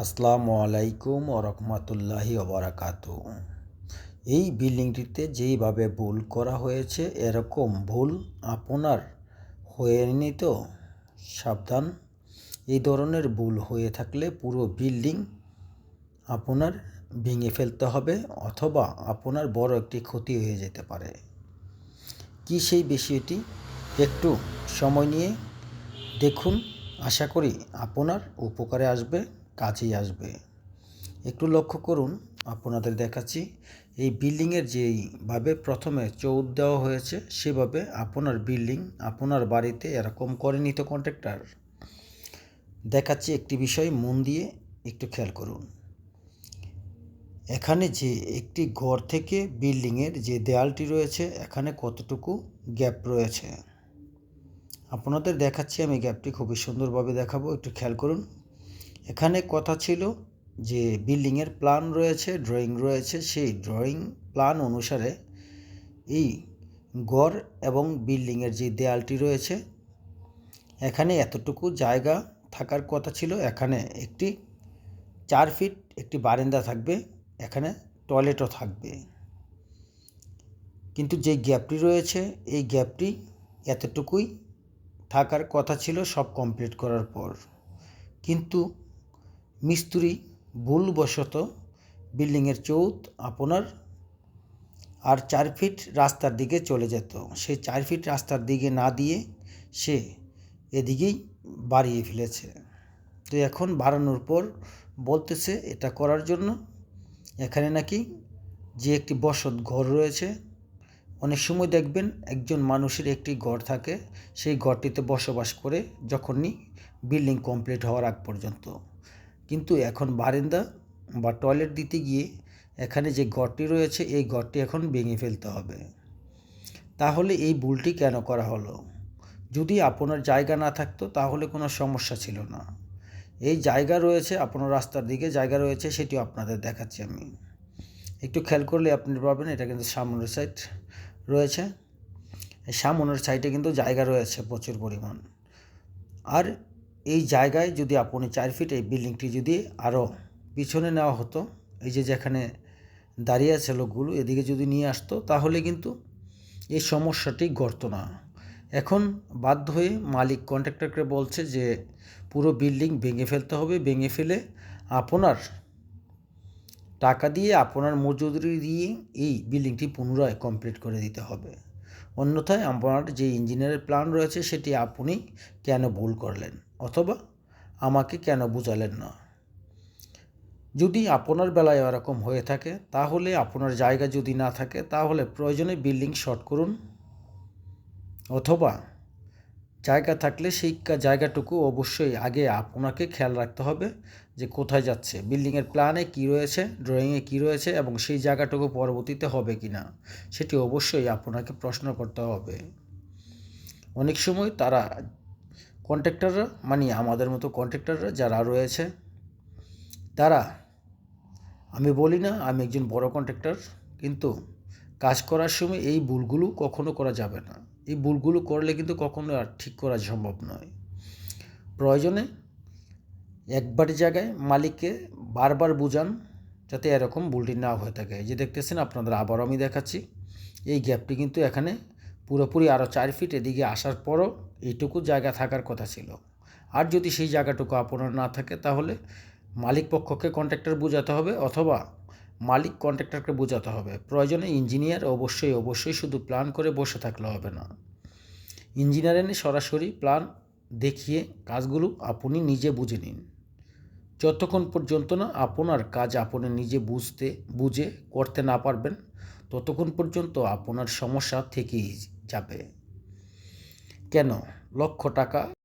আসসালামু আলাইকুম ও রহমতুল্লাহি ওবরাকাত এই বিল্ডিংটিতে যেইভাবে ভুল করা হয়েছে, এরকম ভুল আপনার হয়নি তো? সাবধান। এই ধরনের ভুল হয়ে থাকলে পুরো বিল্ডিং আপনার ভেঙে ফেলতে হবে অথবা আপনার বড় একটি ক্ষতি হয়ে যেতে পারে। কি সেই বিষয়টি? একটু সময় নিয়ে দেখুন। আশা করি আপনার উপকারে আসবে। কাজেই আসবে। একটু লক্ষ্য করুন, আপনাদের দেখাচ্ছি। এই বিল্ডিংয়ের যেইভাবে প্রথমে চৌদ দেওয়া হয়েছে, সেভাবে আপনার বিল্ডিং আপনার বাড়িতে এরকম করেনি তো কন্ট্রাক্টর। দেখাচ্ছি একটি বিষয়, মন দিয়ে একটু খেয়াল করুন। এখানে যে একটি ঘর থেকে বিল্ডিংয়ের যে দেয়ালটি রয়েছে, এখানে কতটুকু গ্যাপ রয়েছে? আপনাদের দেখাচ্ছি, আমি গ্যাপটি খুবই সুন্দরভাবে দেখাবো, একটু খেয়াল করুন। এখানে কথা ছিল যে বিল্ডিংয়ের প্ল্যান রয়েছে, ড্রয়িং রয়েছে। সেই ড্রয়িং প্ল্যান অনুসারে এই গড় এবং বিল্ডিংয়ের যে দেয়ালটি রয়েছে, এখানে এতটুকু জায়গা থাকার কথা ছিল। এখানে একটি চার ফিট একটি বারান্দা থাকবে, এখানে টয়লেটও থাকবে। কিন্তু যে গ্যাপটি রয়েছে, এই গ্যাপটি এতটুকুই থাকার কথা ছিল সব কমপ্লিট করার পর। কিন্তু মিস্ত্রি ভুলবশত বিল্ডিংয়ের চৌত আপনার আর চার ফিট রাস্তার দিকে চলে যেত। সেই চার ফিট রাস্তার দিকে না দিয়ে সে এদিকেই বাড়িয়ে ফেলেছে। তো এখন বাড়ানোর পর বলতেছে এটা করার জন্য। এখানে নাকি যে একটি বসত ঘর রয়েছে, অনেক সময় দেখবেন একজন মানুষের একটি ঘর থাকে, সেই ঘরটিতে বসবাস করে যখনই বিল্ডিং কমপ্লিট হওয়ার আগ পর্যন্ত। কিন্তু এখন বারান্দা বা টয়লেট দিতে গিয়ে এখানে যে ঘরটি রয়েছে, এই ঘরটি এখন ভেঙে ফেলতে হবে। তাহলে এই ভুলটি কেন করা হলো? যদি আপনার জায়গা না থাকতো, তাহলে কোনো সমস্যা ছিল না। এই জায়গা রয়েছে, আপনার রাস্তার দিকে জায়গা রয়েছে, সেটিও আপনাদের দেখাচ্ছি আমি। একটু খেয়াল করলে আপনি পাবেন, এটা কিন্তু সামনের সাইড রয়েছে। সামনের সাইডে কিন্তু জায়গা রয়েছে প্রচুর পরিমাণ। আর এই জায়গায় যদি আপনি চার ফিট এই বিল্ডিংটি যদি আরও পিছনে নেওয়া হতো, এই যে যেখানে দাঁড়িয়ে আছে লোকগুলো এদিকে যদি নিয়ে আসতো, তাহলে কিন্তু এই সমস্যাটি ঘটতো না। এখন বাধ্য হয়ে মালিক কন্ট্রাক্টরকে বলছে যে, পুরো বিল্ডিং ভেঙে ফেলতে হবে, ভেঙে ফেলে আপনার টাকা দিয়ে, আপনার মজুরি দিয়ে এই বিল্ডিংটি পুনরায় কমপ্লিট করে দিতে হবে। অন্যথায় আপনার যে ইঞ্জিনিয়ারের প্ল্যান রয়েছে, সেটি আপনি কেন ভুল করলেন? অথবা আমাকে কেন বুঝালেন না? যদি আপনার বেলায় এরকম হয়ে থাকে, তাহলে আপনার জায়গা যদি না থাকে, তাহলে প্রয়োজনে বিল্ডিং শর্ট করুন। অথবা জায়গা থাকলে সেই জায়গাটুকু অবশ্যই আগে আপনাকে খেয়াল রাখতে হবে যে কোথায় যাচ্ছে, বিল্ডিংয়ের প্ল্যানে কী রয়েছে, ড্রয়িংয়ে কী রয়েছে এবং সেই জায়গাটুকু পরবর্তীতে হবে কি না সেটি অবশ্যই আপনাকে প্রশ্ন করতে হবে। অনেক সময় তারা কন্ট্রাক্টররা মানে আমাদের মতো কন্ট্রাক্টররা যারা রয়েছে, তারা, আমি বলি না আমি একজন বড় কন্ট্রাক্টর কিন্তু কাজ করার সময় এই ভুলগুলো কখনো করা যাবে না। এই ভুলগুলো করলে কিন্তু কখনো আর ঠিক করা সম্ভব নয়। প্রয়োজনে একবার জায়গায় মালিককে বারবার বুঝান, যাতে এরকম ভুলটি না হয়ে থাকে। যে দেখতেছেন আপনাদের আবারও আমি দেখাচ্ছি। এই গ্যাপটি কিন্তু এখানে পুরোপুরি আরও চার ফিট এদিকে আসার পরও এইটুকু জায়গা থাকার কথা ছিল। আর যদি সেই জায়গাটুকু আপনার না থাকে, তাহলে মালিক পক্ষকে কন্ট্রাক্টর বোঝাতে হবে অথবা মালিক কন্ট্রাক্টরকে বোঝাতে হবে। প্রয়োজনে ইঞ্জিনিয়ার অবশ্যই অবশ্যই শুধু প্ল্যান করে বসে থাকলে হবে না। ইঞ্জিনিয়ার এনে সরাসরি প্ল্যান দেখিয়ে কাজগুলো আপনি নিজে বুঝে নিন। যতক্ষণ পর্যন্ত না আপনার কাজ আপনি নিজে বুঝতে, বুঝে করতে না পারবেন, ততক্ষণ পর্যন্ত আপনার সমস্যা থেকেই যাবে। কেন? লক্ষ টাকা